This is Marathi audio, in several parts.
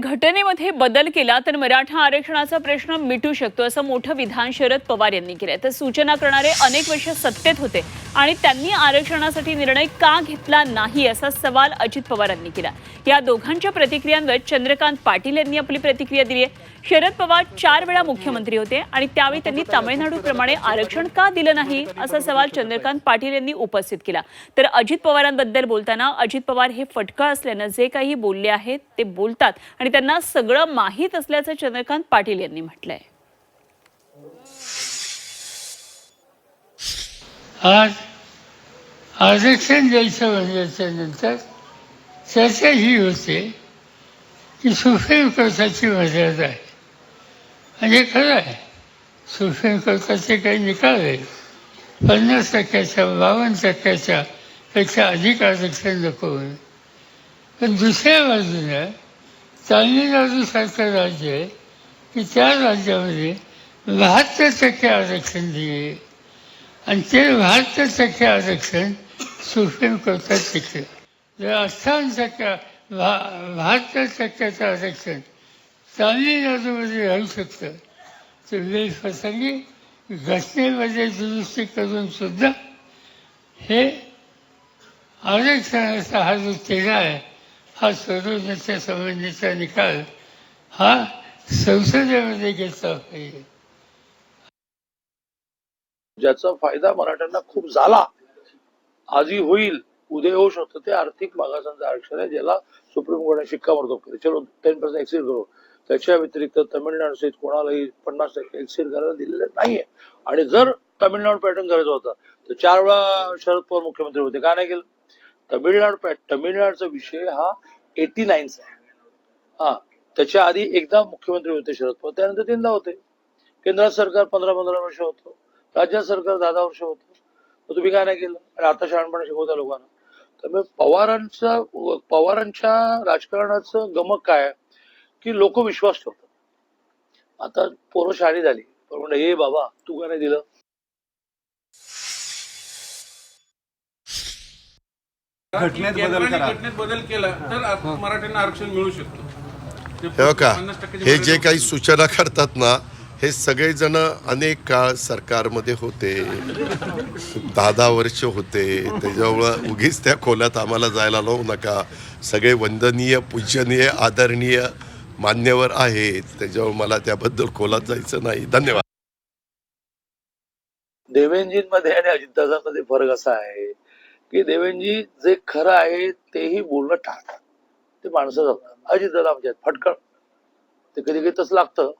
घटनेमध्ये बदल केला तर मराठा आरक्षणाचा प्रश्न मिटू शकतो असं मोठं विधान शरद पवार यांनी केलंय. तर सूचना करणारे अनेक वर्ष सत्तेत होते आणि त्यांनी आरक्षणासाठी निर्णय का घेतला नाही असा सवाल अजित पवार यांनी केला. या दोघांच्या प्रतिक्रियांवर चंद्रकांत पाटील यांनी आपली प्रतिक्रिया दिली आहे. शरद पवार चार वेळा मुख्यमंत्री होते आणि त्यावेळी त्यांनी तामिळनाडूप्रमाणे आरक्षण का दिलं नाही असा सवाल चंद्रकांत पाटील यांनी उपस्थित केला. तर अजित पवारांबद्दल बोलताना अजित पवार हे फटकं असल्यानं जे काही बोलले आहेत ते बोलतात आणि त्यांना सगळं माहीत असल्याचं चंद्रकांत पाटील यांनी म्हटलंय. आज आरक्षण द्यायचं म्हणल्याच्या नंतर चर्चा ही होते की सुप्रीम कोर्टाची मर्यादा आहे. म्हणजे खरं आहे सुप्रीम कोर्टाचे काही निकाल आहे पन्नास टक्क्याच्या बावन्न टक्क्याच्या पेक्षा अधिक आरक्षण नको म्हणून पण दुसऱ्या बाजूनं तामिळनाडूसारखं राज्य आहे. की त्या राज्यामध्ये बहात्तर टक्के आरक्षण दिले. आणि ते बहात्तर टक्के आरक्षण सुप्रीम कोर्टात टिकलं जर अठ्ठावन्न टक्के भा बहात्तर टक्क्याचं आरक्षण तामिळनाडूमध्ये राहू शकतं तर वेळप्रसंगी घटनेमध्ये दुरुस्ती करून सुद्धा हे आरक्षणाचा हा जो केला आहे हा सोडवण्याच्या संबंधीचा निकाल हा संसदेमध्ये घेतला पाहिजे ज्याचा फायदा मराठ्यांना खूप झाला आजही होईल उद्या होऊ शकतो ते आर्थिक मागासांचं आरक्षण आहे ज्याला सुप्रीम कोर्टाने शिक्कामोर्तब केलं चलो टेन पर्सेंट एक्सेल करू. त्याच्या व्यतिरिक्त तमिळनाडू सहित कोणालाही पन्नास टक्के एक्सेल करायला दिलेलं नाहीये. आणि जर तामिळनाडू पॅटर्न करायचा होता तर चार वेळा शरद पवार मुख्यमंत्री होते. का नाही केलं? तमिळनाडू तमिळनाडूचा विषय हा एटी नाईनचा आहे. हा त्याच्या आधी एकदा मुख्यमंत्री होते शरद पवार त्यानंतर तीनदा होते. केंद्रात सरकार पंधरा पंधरा वर्ष होतं राज्य सरकार दहा दहा वर्ष होतं. तुम्ही काय नाही केलं? आणि आता शहाणपणा शिकवता लोकांना. त्यामुळे पवारांचा पवारांच्या राजकारणाचं गमक काय आहे? की लोक विश्वास ठेवतात. आता पोरं शहाणी झाली पण म्हणजे हे बाबा तू काय नाही दिलं? घटनेत बदल केंद्राने करा. घटनेत बदल केला तर मराठ्यांना आरक्षण मिळू शकतं. ते हे हे जे काही सूचना करतात ना हे सगळेजण अनेक काळ सरकारमध्ये होते. दहा दहा वर्ष होते. त्याच्यामुळं उगीच त्या खोल्यात आम्हाला जायला लावू नका. सगळे वंदनीय पूजनीय आदरणीय मान्यवर आहेत. त्याच्यामुळे मला त्याबद्दल खोलात जायचं नाही. धन्यवाद. देवेंजींमध्ये आणि अजितदादांमध्ये फरक असा आहे की देवेंजी जे खरं आहे तेही बोलणं टाळतात. ते माणसं जातात. अजितदादा आमच्या आहेत, फटकळ. ते कधी कधी तसं लागतं.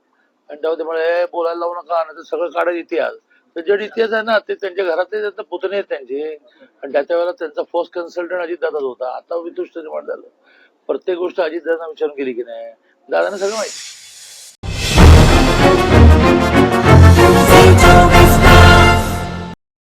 आणि तेव्हा म्हणे बोलायला लावू नका नाही तर सगळं काढत इतिहास. तर जे इतिहास आहे ना ते त्यांच्या घरातले त्यांचं पुतणे आहेत त्यांचे. आणि त्याच्या वेळेला त्यांचा फर्स्ट कन्सल्टंट अजितदादाच होता. आता वितुष्ट निर्माण झालं. प्रत्येक गोष्ट अजितदादांना विचारून केली की नाही? दादाने सगळं माहिती.